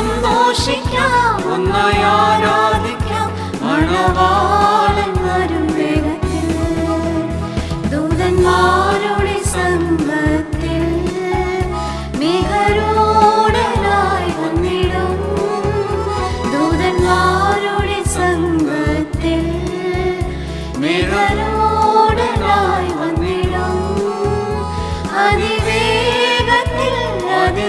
സന്തോഷിക്കാം ഒന്നായി ആരാധിക്കാം മണവാളന്മാരും വേഗത്തിൽ. ദൂതന്മാരുടെ സംഘത്തിൽ മികരോടനായി വന്നിടും. ദൂതന്മാരുടെ സംഘത്തിൽ മേഘരൂഢനായി വന്നിടും. അതിവേഗത്തിൽ അതി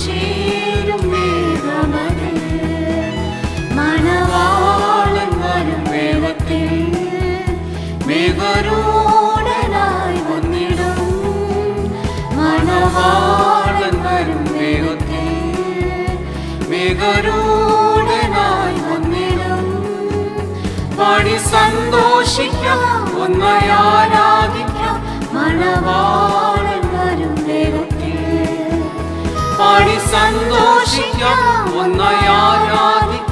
ചേരും മേഘമതിൽ മണവാളൻ വരും വേഗത്തിൽ മേഘരൂഢനായി വന്നിടും. മണവാളൻ വരും വേഗത്തിൽ മേഘരൂഢനായി വന്നിടും. പാടി സന്തോഷിക്കാം ഒന്നായി ആരാധിക്കാം പാടി സന്തോഷിക്കാം. ഒന്നായി ആരാധിക്കാം.